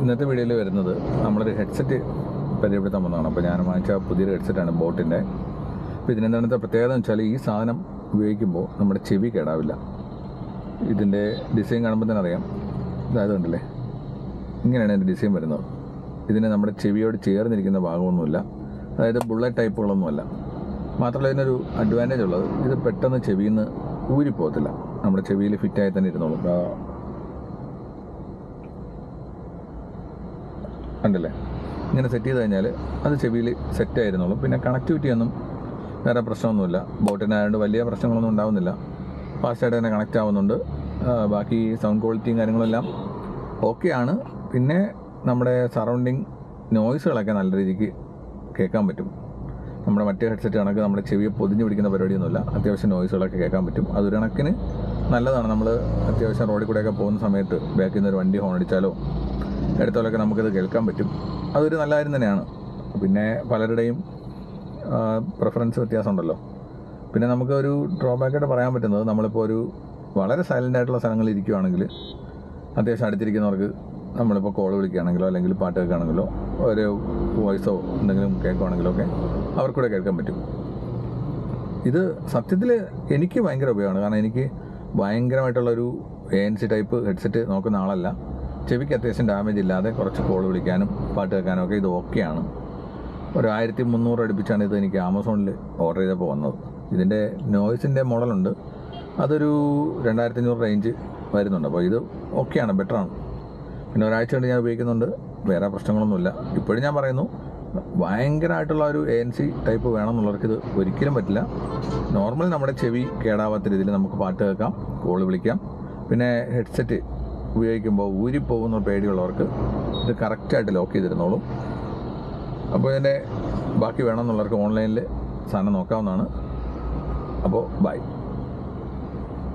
ഇന്നത്തെ വീഡിയോയിൽ വരുന്നത് നമ്മളൊരു ഹെഡ്സെറ്റ് പരിചയപ്പെടുത്താൻ വന്നതാണ് അപ്പോൾ ഞാൻ വാങ്ങിച്ച പുതിയൊരു ഹെഡ്സെറ്റാണ് ബോട്ടിന്റെ. അപ്പോൾ ഇതിനെന്താണത്തെ പ്രത്യേകത എന്ന് വെച്ചാൽ ഈ സാധനം ഉപയോഗിക്കുമ്പോൾ നമ്മുടെ ചെവി കേടാവില്ല. ഇതിന്റെ ഡിസൈൻ കാണുമ്പോൾ തന്നെ അറിയാം. ഇതായത് കണ്ടില്ലേ? ഇങ്ങനെയാണ് ഇതിന്റെ ഡിസൈൻ വരുന്നത്. ഇതിന് നമ്മുടെ ചെവിയോട് ചേർന്നിരിക്കുന്ന ഭാഗമൊന്നുമില്ല. അതായത് ബുള്ളറ്റ് ടൈപ്പുകളൊന്നുമല്ല മാത്രമല്ല ഇതിനൊരു അഡ്വാന്റേജ് ഉള്ളത്. ഇത് പെട്ടെന്ന് ചെവിയിൽ നിന്ന് ഊരിപ്പോകത്തില്ല. നമ്മുടെ ചെവിയിൽ ഫിറ്റായി തന്നെ ഇരുന്നോളും. കണ്ടില്ലേ? ഇങ്ങനെ സെറ്റ് ചെയ്ത് കഴിഞ്ഞാൽ അത് ചെവിയിൽ സെറ്റ് ആയിരുന്നുള്ളൂ പിന്നെ കണക്ടിവിറ്റി ഒന്നും വേറെ പ്രശ്നമൊന്നുമില്ല. ബോട്ടിനായതുകൊണ്ട് വലിയ പ്രശ്നങ്ങളൊന്നും ഉണ്ടാവുന്നില്ല. ഫാസ്റ്റായിട്ട് തന്നെ കണക്റ്റ് ആവുന്നുണ്ട്. ബാക്കി സൗണ്ട് ക്വാളിറ്റിയും കാര്യങ്ങളെല്ലാം ആണ്. പിന്നെ നമ്മുടെ സറൗണ്ടിങ് നോയ്സുകളൊക്കെ നല്ല രീതിക്ക് കേൾക്കാൻ പറ്റും. നമ്മുടെ മറ്റേ ഹെഡ്സെറ്റ് കണക്ക് നമ്മുടെ ചെവിയെ പൊതിഞ്ഞ് പിടിക്കുന്ന പരിപാടിയൊന്നുമില്ല. അത്യാവശ്യം നോയ്സുകളൊക്കെ കേൾക്കാൻ പറ്റും. അതൊരു കണക്കിന് നല്ലതാണ്. നമ്മൾ അത്യാവശ്യം റോഡിൽ കൂടെയൊക്കെ പോകുന്ന സമയത്ത് ബാക്കിൽ നിന്ന് ഒരു വണ്ടി ഹോൺ അടിച്ചാലോ എടുത്താലൊക്കെ നമുക്കത് കേൾക്കാൻ പറ്റും. അതൊരു നല്ല കാര്യം തന്നെയാണ്. പിന്നെ പലരുടെയും പ്രിഫറൻസ് വ്യത്യാസമുണ്ടല്ലോ. പിന്നെ നമുക്ക് ഒരു ഡ്രോബാക്കായിട്ട് പറയാൻ പറ്റുന്നത് നമ്മളിപ്പോൾ ഒരു വളരെ സൈലന്റ് ആയിട്ടുള്ള സ്ഥലങ്ങളിൽ ഇരിക്കുകയാണെങ്കിൽ അത്യാവശ്യം അടുത്തിരിക്കുന്നവർക്ക് നമ്മളിപ്പോൾ കോൾ വിളിക്കുകയാണെങ്കിലോ അല്ലെങ്കിൽ പാട്ട് കേൾക്കുകയാണെങ്കിലോ ഒരു വോയിസോ എന്തെങ്കിലും കേൾക്കുകയാണെങ്കിലോ ഒക്കെ അവർക്കൂടെ കേൾക്കാൻ പറ്റും. ഇത് സത്യത്തിൽ എനിക്ക് ഭയങ്കര ഉപയോഗമാണ്. കാരണം എനിക്ക് ഭയങ്കരമായിട്ടുള്ളൊരു A N C type headset നോക്കുന്ന ആളല്ല. ചെവിക്ക് അത്യാവശ്യം ഡാമേജ് ഇല്ലാതെ കുറച്ച് കോൾ വിളിക്കാനും പാട്ട് കേൾക്കാനും ഒക്കെ ഇത് ഓക്കെയാണ് ഒരു ആയിരത്തി മുന്നൂറ് അടുപ്പിച്ചാണ് ഇത് എനിക്ക് ആമസോണിൽ ഓർഡർ ചെയ്തപ്പോൾ വന്നത്. ഇതിന്റെ നോയ്സിന്റെ മോഡലുണ്ട് അതൊരു രണ്ടായിരത്തി അഞ്ഞൂറ് റേഞ്ച് വരുന്നുണ്ട്. അപ്പോൾ ഇത് ഓക്കെയാണ് ബെറ്ററാണ് പിന്നെ ഒരാഴ്ച കൊണ്ട് ഞാൻ ഉപയോഗിക്കുന്നുണ്ട്. വേറെ പ്രശ്നങ്ങളൊന്നുമില്ല. ഇപ്പോഴും ഞാൻ പറയുന്നു ഭയങ്കരമായിട്ടുള്ള ഒരു എ എൻ സി ടൈപ്പ് വേണമെന്നുള്ളവർക്ക് ഇത് ഒരിക്കലും പറ്റില്ല. നോർമൽ നമ്മുടെ ചെവി കേടാവാത്ത രീതിയിൽ നമുക്ക് പാട്ട് കേൾക്കാം കോൾ വിളിക്കാം. പിന്നെ ഹെഡ്സെറ്റ് ഉപയോഗിക്കുമ്പോൾ ഊരിപ്പോകുന്ന പേടിയുള്ളവർക്ക് ഇത് കറക്റ്റായിട്ട് ലോക്ക് ചെയ്തിരുന്നോളും. അപ്പോൾ ഇതിന്റെ ബാക്കി വേണമെന്നുള്ളവർക്ക് ഓൺലൈനിൽ സാധനം നോക്കാവുന്നതാണ്. അപ്പോൾ ബൈ.